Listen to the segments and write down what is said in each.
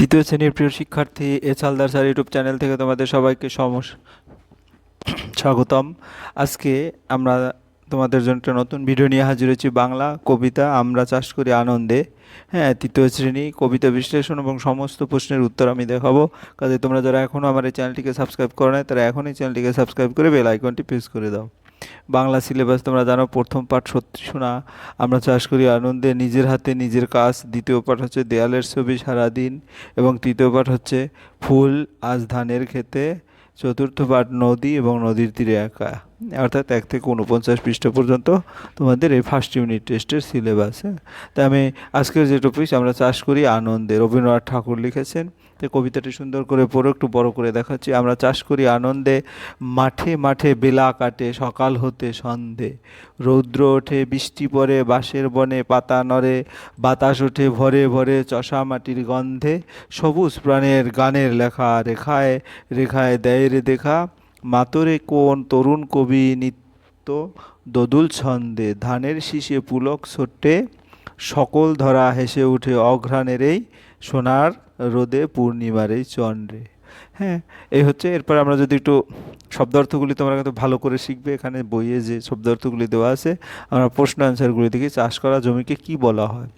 তৃতীয় শ্রেণির প্রিয় শিক্ষার্থী S Haldar sir YouTube channel থেকে তোমাদের সবাইকে সমস, স্বাগতম। আজকে আমরা তোমাদের জন্য একটা নতুন ভিডিও নিয়ে হাজির হয়েছি বাংলা কবিতা, আমরা চাষ করি আনন্দে। হ্যাঁ তৃতীয় শ্রেণি কবিতা বিশ্লেষণ এবং সমস্ত প্রশ্নের উত্তর আমি দেখাবো। কাজে তোমরা যারা এখনও আমার এই চ্যানেলটিকে সাবস্ক্রাইব করো তারা এখনই চ্যানেলটিকে সাবস্ক্রাইব করে বেল আইকনটি প্রেস করে দাও। বাংলা সিলেবাস তোমরা জানো, প্রথম পাঠ সত্যি শোনা। আমরা চাষ করি আনন্দে, নিজের হাতে নিজের কাজ। দ্বিতীয় পাঠ হচ্ছে দেয়ালের ছবি সারাদিন এবং তৃতীয় পাঠ হচ্ছে ফুল আজ ধানের খেতে চতুর্থ পাঠ নদী এবং নদীর তীরে একা অর্থাৎ এক থেকে উনপঞ্চাশ পৃষ্ঠা পর্যন্ত তোমাদের এই ফার্স্ট ইউনিট টেস্টের সিলেবাস হ্যাঁ? তাই আমি আজকের যে টপিক আমরা চাষ করি আনন্দে রবীন্দ্রনাথ ঠাকুর লিখেছেন তো কবিতাটি সুন্দর করে পড়ো, একটু বড় করে দেখাচ্ছি। আমরা চাষ করি আনন্দে, মাঠে মাঠে বেলা কাটে, সকাল হতে সন্ধে। রৌদ্র ওঠে, বৃষ্টি পড়ে, বাঁশের বনে পাতা নড়ে, বাতাস ওঠে ভরে ভরে চষা মাটির গন্ধে। সবুজ প্রাণের গানের লেখা রেখায় রেখায় দেয় রে দেখা। মাতরে কোন তরুণ কবি নিত্য দোদুল ছন্দে, ধানের শীষে পুলক ছোট্টে সকল ধরা হেসে উঠে অঘ্রাণের এই সোনার রোদে পূর্ণিমার এই চন্দ্রে। হ্যাঁ এই হচ্ছে, এরপর আমরা যদি একটু শব্দ শব্দার্থগুলি তোমরা কিন্তু ভালো করে শিখবে, এখানে বইয়ে যে শব্দার্থগুলি দেওয়া আছে, আমরা প্রশ্ন অ্যান্সারগুলি দেখি, চাষ করা জমিকে কি বলা হয়?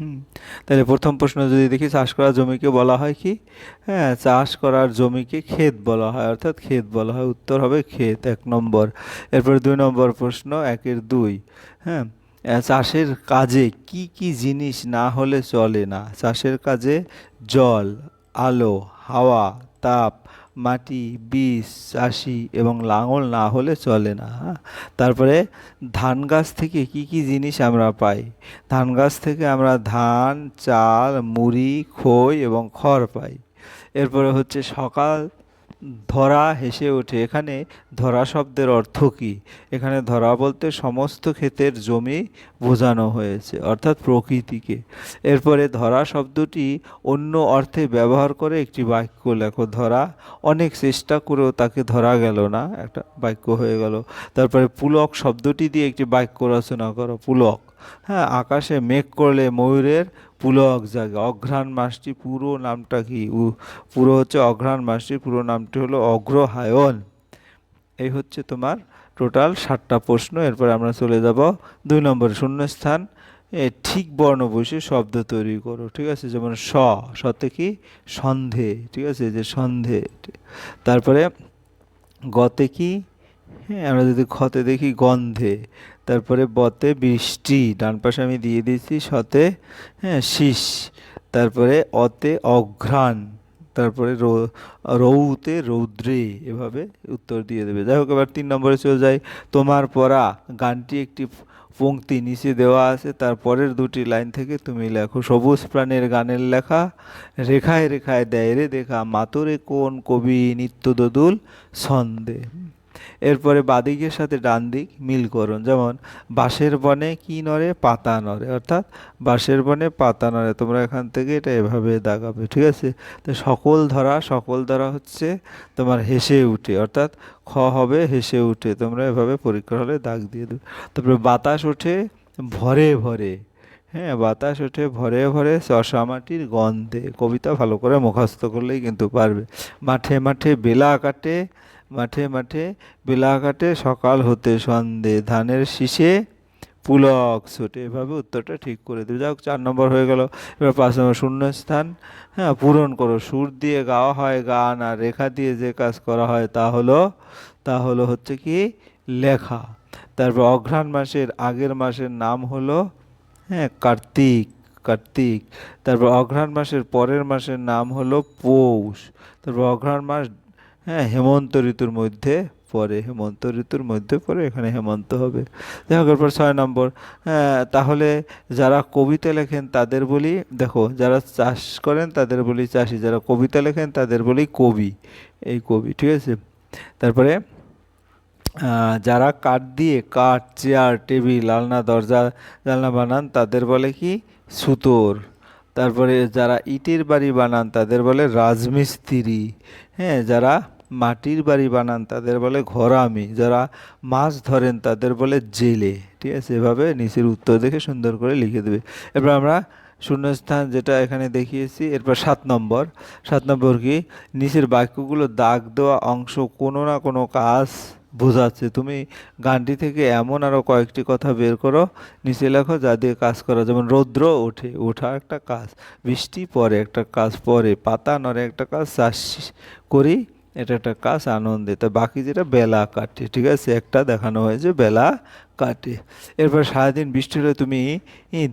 হুম, তাহলে প্রথম প্রশ্ন যদি দেখি, চাষ করা জমিকে বলা হয় কি? হ্যাঁ চাষ করার জমিকে ক্ষেত বলা হয়, অর্থাৎ ক্ষেত বলা হয়, উত্তর হবে ক্ষেত, এক নম্বর। এরপর দুই নম্বর প্রশ্ন, একের দুই। হ্যাঁ চাষের কাজে কি কি জিনিস না হলে চলে না? চাষের কাজে জল, আলো, হাওয়া, তাপ, মাটি, বীজ, চাষি এবং লাঙল না হলে চলে না হ্যাঁ? তারপরে ধান গাছ থেকে কি কি জিনিস আমরা পাই? ধান গাছ থেকে আমরা ধান, চাল, মুড়ি, খই এবং খড় পাই। এরপরে হচ্ছে সকাল ধরা হেসে ওঠে। এখানে ধরা শব্দের অর্থ কী? এখানে ধরা বলতে সমস্ত ক্ষেতের জমি বোঝানো হয়েছে, অর্থাৎ প্রকৃতিকে। এরপরে ধরা শব্দটি অন্য অর্থে ব্যবহার করে একটি বাক্য লেখো। ধরা অনেক চেষ্টা করেও তাকে ধরা গেল না, একটা বাক্য হয়ে গেল। তারপরে পুলক শব্দটি দিয়ে একটি বাক্য রচনা করো, পুলক। হ্যাঁ আকাশে মেঘ করলে ময়ূরের পুলক জাগে। অঘ্রাণ মাসটি পুরো নামটা কি? পুরো হচ্ছে অঘ্রাণ মাসটির পুরো নামটি হলো অগ্রহায়ণ। এই হচ্ছে তোমার টোটাল সাতটা প্রশ্ন। এরপর আমরা চলে যাব দুই নম্বরে শূন্যস্থান। ঠিক বর্ণ বসে শব্দ তৈরি করো, ঠিক আছে? যেমন স, সতে কি? সন্ধে, ঠিক আছে? যে সন্ধে তারপরে গতে কি? হ্যাঁ আমরা যদি খতে দেখি গন্ধে, তারপরে বতে বৃষ্টি, ডান পাশে আমি দিয়ে দিয়েছি সতে হ্যাঁ শীষ, তারপরে অতে অঘ্রাণ, তারপরে রৌতে রৌদ্রে, এভাবে উত্তর দিয়ে দেবে। যাই হোক, এবার তিন নম্বরে চলে যাই, তোমার পড়া, গানটি একটি পংক্তি নিচে দেওয়া আছে তার পরের দুটি লাইন থেকে তুমি লেখো, সবুজ প্রাণের গানের লেখা, রেখায় রেখায় দেয় রে দেখা, মাতরে কোন কবি নিত্য দোদুল ছন্দে। এরপরে বাদিকের সাথে ডান দিক মিলকরণ যেমন, বাঁশের বনে কি নড়ে? পাতা নড়ে। অর্থাৎ, বাঁশের বনে পাতা নড়ে। তোমরা এখান থেকে এটা এভাবে দাগাবে, ঠিক আছে? তো সকল ধরা সকল ধরা হচ্ছে তোমার হেসে উঠে। অর্থাৎ, খ হবে হেসে উঠে। তোমরা এভাবে পরীক্ষা হলে দাগ দিয়ে দেবে। তারপরে বাতাস ওঠে ভরে ভরে। হ্যাঁ বাতাস ওঠে ভরে ভরে চষা মাটির গন্ধে। কবিতা ভালো করে মুখস্থ করলেই কিন্তু পারবে। মাঠে মাঠে বেলা কাটে মাঠে মাঠে বেলা কাটে সকাল হতে সন্ধে ধানের শীষে পুলক ছোটে। এভাবে উত্তরটা ঠিক করে দেবে। যাক, চার নম্বর হয়ে গেল। এবার পাঁচ নম্বর শূন্যস্থান। হ্যাঁ পূরণ করো। সুর দিয়ে গাওয়া হয় গান আর রেখা দিয়ে যে কাজ করা হয় তা হলো তা হলো হচ্ছে কি লেখা। তারপর অঘ্রাণ মাসের আগের মাসের নাম হলো হ্যাঁ কার্তিক কার্তিক। তারপর অঘ্রাণ মাসের পরের মাসের নাম হলো পৌষ। তারপর অঘ্রাণ মাস হ্যাঁ হেমন্ত ঋতুর মধ্যে পরে হেমন্ত ঋতুর মধ্যে পরে এখানে হেমন্ত হবে। হোক এরপর ছয় নম্বর। হ্যাঁ, তাহলে যারা কবিতা লেখেন তাদের বলি দেখো যারা চাষ করেন তাদের বলি চাষি যারা কবিতা লেখেন তাদের বলি কবি এই কবি ঠিক আছে? তারপরে যারা কাঠ দিয়ে কাঠ চেয়ার টেবিল আলনা দরজা জানলা বানান তাদের বলে কি? সুতোর। তারপরে যারা ইটের বাড়ি বানান তাদের বলে রাজমিস্ত্রি। হ্যাঁ যারা মাটির বাড়ি বানান, তাদের বলে ঘরামি। যারা মাছ ধরেন, তাদের বলে জেলে। ঠিক আছে? এভাবে নিচের উত্তর দেখে সুন্দর করে লিখে দেবে। এবার আমরা শূন্যস্থান যেটা এখানে দেখিয়েছি, এরপর সাত নম্বর। সাত নম্বর কি? নিচের বাক্যগুলো দাগ দেওয়া অংশ, কোনো না কোনো কাজ বোঝাচ্ছে। তুমি গানটি থেকে এমন আরও কয়েকটি কথা বের করো, নিচে লেখো, যা দিয়ে কাজ করা। যেমন, রৌদ্র ওঠে, ওঠা একটা কাজ, বৃষ্টি পরে একটা কাজ পরে, পাতা নড়ে একটা কাজ, চাষ করি এটা একটা কাজ আনন্দে। বাকি যেটা বেলা কাটে ঠিক আছে? একটা দেখানো হয়েছে বেলা কাটে। এরপর সারাদিন বৃষ্টি হলে তুমি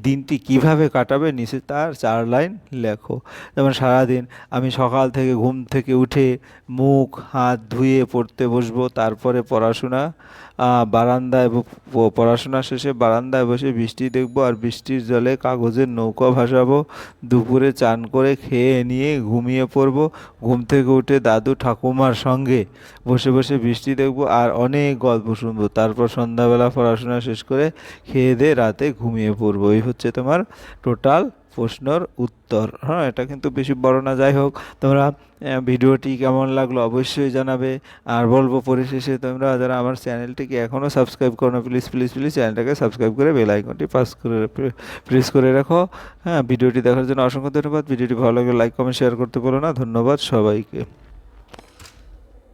দিনটি কীভাবে কাটাবে নিচে তার চার লাইন লেখো। যেমন সারাদিন আমি সকাল থেকে ঘুম থেকে উঠে মুখ, হাত ধুয়ে পড়তে বসবো, তারপরে পড়াশোনা বারান্দায় পড়াশোনা শেষে বারান্দায় বসে বৃষ্টি দেখব আর বৃষ্টির জলে কাগজের নৌকা ভাসাবো, দুপুরে চান করে খেয়ে নিয়ে ঘুমিয়ে পড়ব, ঘুম থেকে উঠে দাদু ঠাকুমার সঙ্গে বসে বসে বৃষ্টি দেখব আর অনেক গল্প শুনব। তারপর সন্ধ্যাবেলা পড়াশোনা শেষ করে খেয়ে দিয়ে রাতে ঘুমিয়ে পড়ব। এই হচ্ছে তোমার টোটাল প্রশ্নর উত্তর। হ্যাঁ এটা কিন্তু বেশি বড় না, যাই হোক। তোমরা ভিডিওটি কেমন লাগল অবশ্যই জানাবে। আর বলব পরিশেষে তোমরা যারা আমার চ্যানেলটিকে এখনও সাবস্ক্রাইব করো না প্লিজ প্লিজ প্লিজ চ্যানেলটাকে সাবস্ক্রাইব করে বেল আইকনটি পাস করে প্রেস করে রাখো। হ্যাঁ ভিডিওটি দেখার জন্য অসংখ্য ধন্যবাদ। ভিডিওটি ভালো লাগলে লাইক কমেন্ট শেয়ার করতে বলো না। ধন্যবাদ সবাইকে।